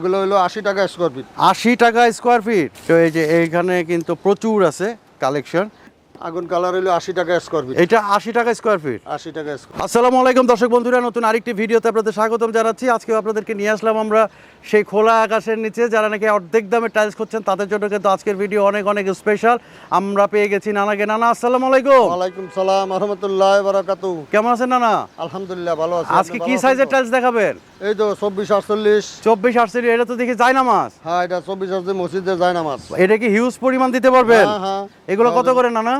এগুলো হলো আশি টাকা স্কোয়ার ফিট আশি টাকা স্কোয়ার ফিট তো এই যে এইখানে কিন্তু প্রচুর আছে কালেকশন আগুন কালার হলো আশি টাকা স্কোয়ার ফিট এটা আশি টাকা স্কোয়ার ফিট আশি টাকা আসসালামু আলাইকুম দর্শক বন্ধুরা নতুন আরেকটি ভিডিওতে আপনাদের স্বাগতম জানাচ্ছি। আজকে আপনাদেরকে নিয়ে আসলাম আমরা সেই খোলা আকাশের নিচে যারা নাকি অর্ধেক দামে টাইলস করছেন তাদের জন্য কিন্তু আজকের ভিডিও অনেক অনেক স্পেশাল আমরা পেয়ে গেছি নানাকে। নানা আসসালামু আলাইকুম। ওয়ালাইকুম সালাম রহমতুল্লাহ বারাকাতু কেমন আছেন নানা? আলহামদুলিল্লাহ ভালো আছি। আজকে কি সাইজের টাইলস দেখাবেন? এই তো চব্বিশ আটচল্লিশ। চব্বিশ আটচল্লিশ এটা তো দেখি যায় না মাছ হ্যাঁ এটা চব্বিশ আটচল্লিশ মসজিদে যায় না মাছ এটা কি হিউজ পরিমাণ দিতে পারবেন? হ্যাঁ, হ্যাঁ। এগুলো কত করে নানা?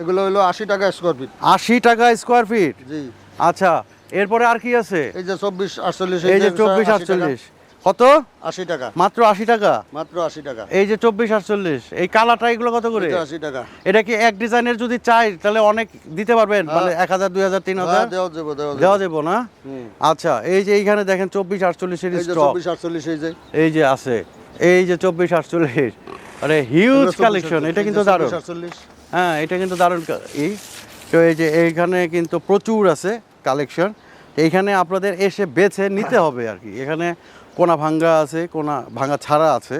এগুলো হলো আশি টাকা স্কোয়ার ফিট আশি টাকা স্কোয়ার ফিট জি। আচ্ছা এরপরে আর কি আছে? এই যে চব্বিশ আটচল্লিশ এই যে চব্বিশ আটচল্লিশ। কত? আশি টাকা। মাত্র আশি টাকা? মাত্র আশি টাকা। এই যে চব্বিশ আটচল্লিশ এই কালারটা এগুলো কত করে? আশি টাকা। এটা কি এক ডিজাইনের যদি চাই তাহলে অনেক দিতে পারবেন? মানে এক হাজার দুই হাজার তিন হাজার? হ্যাঁ, দেওয়া যাব। দেওয়া যাব না? আচ্ছা এই যে এইখানে দেখেন চব্বিশ আটচল্লিশের এই যে স্টক চব্বিশ আটচল্লিশ এই যে। এই যে আছে। এই যে চব্বিশ আটচল্লিশ। আরে হিউজ কালেকশন এটা কিন্তু দারুণ। আটচল্লিশ। হ্যাঁ এটা কিন্তু দারুণ ই। তো এই যে এইখানে কিন্তু প্রচুর আছে কালেকশন এইখানে আপনাদের এসে বেছে নিতে হবে আর কি। এখানে কোনা ভাঙ্গা আছে কোনা ভাঙ্গা ছাড়া আছে।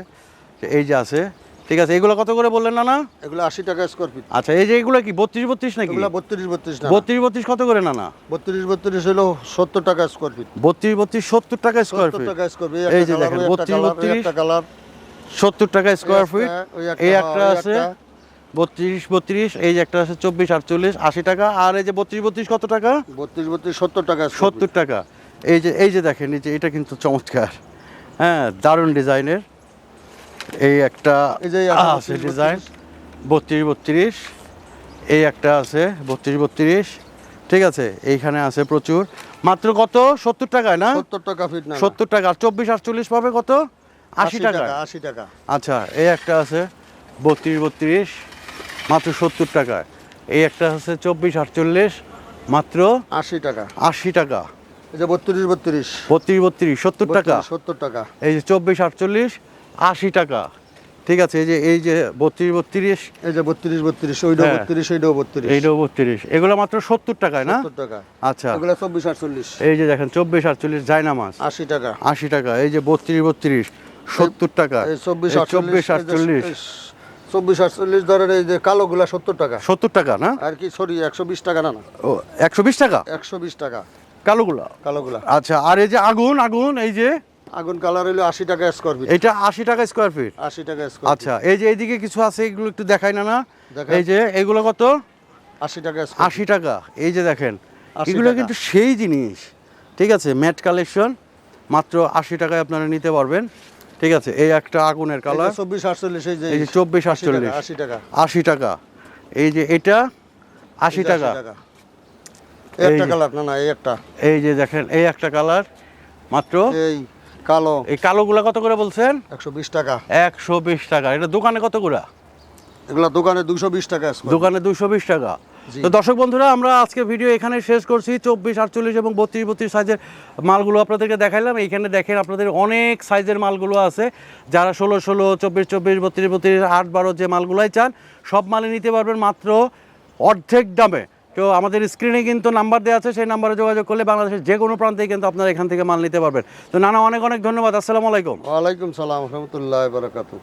এই যে আছে। ঠিক আছে এগুলো কত করে বললেন না না এগুলো আশি টাকা স্কোয়ার ফিট আচ্ছা এই যে এগুলো কি বত্রিশ বত্রিশ নাকি? এগুলো বত্রিশ বত্রিশ বত্রিশ বত্রিশ কত করে না না বত্রিশ বত্রিশ হলো সত্তর টাকা স্কোয়ার ফিট বত্রিশ বত্রিশ সত্তর টাকা স্কোয়ার ফিট টাকা স্কোয়ার ফিট এই যে দেখেন, বত্রিশ, বত্রিশ। কালার সত্তর টাকা স্কোয়ার ফিট এই একটা আছে। বত্রিশ বত্রিশ এই যে একটা আছে চব্বিশ আটচল্লিশ আশি টাকা আর এই যে বত্রিশ বত্রিশ কত টাকা? বত্রিশ বত্রিশ সত্তর টাকা সত্তর টাকা। এই যে এই যে দেখেন এই যে এটা কিন্তু চমৎকার। হ্যাঁ দারুণ ডিজাইনের। এই একটা এই যে আছে ডিজাইন। বত্রিশ। বত্রিশ এই একটা আছে বত্রিশ বত্রিশ। ঠিক আছে এইখানে আছে প্রচুর। মাত্র কত? সত্তর টাকায় না? সত্তর টাকা ফিট না। সত্তর টাকা। আর চব্বিশ আটচল্লিশ পাবে কত? আশি টাকা আশি টাকা। আচ্ছা এই একটা আছে বত্রিশ বত্রিশ। মাত্র সত্তর টাকা এই একটা আছে চব্বিশ আটচল্লিশ মাত্র আশি টাকা। আশি টাকা। এই যে বত্রিশ বত্রিশ। বত্রিশ বত্রিশ সত্তর টাকা। সত্তর টাকা। এই যে চব্বিশ আটচল্লিশ আশি টাকা। ঠিক আছে এই যে এই যে বত্রিশ বত্রিশ। এই যে বত্রিশ বত্রিশ ওইটাও হ্যাঁ। বত্রিশ ওইটাও বত্রিশ। এইটাও বত্রিশ। এগুলো মাত্র সত্তর টাকায় না? টাকা। আচ্ছা। এগুলো চব্বিশ আটচল্লিশ। এই যে দেখেন চব্বিশ আটচল্লিশ জায়নামাজ। আশি টাকা। আশি টাকা। এই যে বত্রিশ বত্রিশ সত্তর টাকা। এই চব্বিশ চব্বিশ আটচল্লিশ। চব্বিশ আটচল্লিশ ধরেন এই যে কালোগুলা সত্তর টাকা। সত্তর টাকা না? আর কি সরি একশো বিশ টাকা না না। ও একশো বিশ টাকা? একশো বিশ টাকা। কালোগুলা? কালোগুলা। আচ্ছা আর এই যে আগুন আগুন এই যে? আগুন কালার হইল আশি টাকা স্কোয়ার ফিট এটা আশি টাকা স্কোয়ার ফিট আশি টাকা স্কোয়ার আচ্ছা এই যে এইদিকে কিছু আছে এগুলো একটু দেখাই না না? এই যে এগুলো কত? আশি টাকা আশি টাকা। এই যে দেখেন এগুলো কিন্তু সেই জিনিস। ঠিক আছে ম্যাট কালেকশন মাত্র আশি টাকায় আপনারা নিতে পারবেন। ঠিক আছে এই একটা আগুনের কালার চব্বিশ আটচল্লিশ এই যে চব্বিশ 80 টাকা, আটচল্লিশ। আশি টাকা। আশি টাকা। এই যে এটা আশি টাকা। একটা কালার না না এই একটা। এই যে দেখেন এই একটা কালার মাত্র। এই কালো। এই কালোগুলা কত করে বলছেন? একশো বিশ টাকা। একশো বিশ টাকা। এটা দোকানে কত করে? এগুলা দোকানে দুশো বিশ টাকা দোকানে দুশো বিশ টাকা। তো দর্শক বন্ধুরা আমরা আজকে ভিডিও এখানে শেষ করছি। চব্বিশ আটচল্লিশ এবং বত্রিশ বত্রিশ সাইজের মালগুলো আপনাদেরকে দেখাইলাম। এইখানে দেখেন আপনাদের অনেক সাইজের মালগুলো আছে। যারা ষোলো ষোলো চব্বিশ চব্বিশ বত্রিশ বত্রিশ আট বারো যে মালগুলোই চান সব মালে নিতে পারবেন মাত্র অর্ধেক দামে। তো আমাদের স্ক্রিনে কিন্তু নাম্বার দেওয়া আছে সেই নাম্বারে যোগাযোগ করলে বাংলাদেশের যে কোনো প্রান্তে কিন্তু আপনারা এখান থেকে মাল নিতে পারবেন। তো নানা অনেক অনেক ধন্যবাদ। আসসালামু আলাইকুম। ওয়ালাইকুম সালাম রহমতুল্লাহ বারাকাতু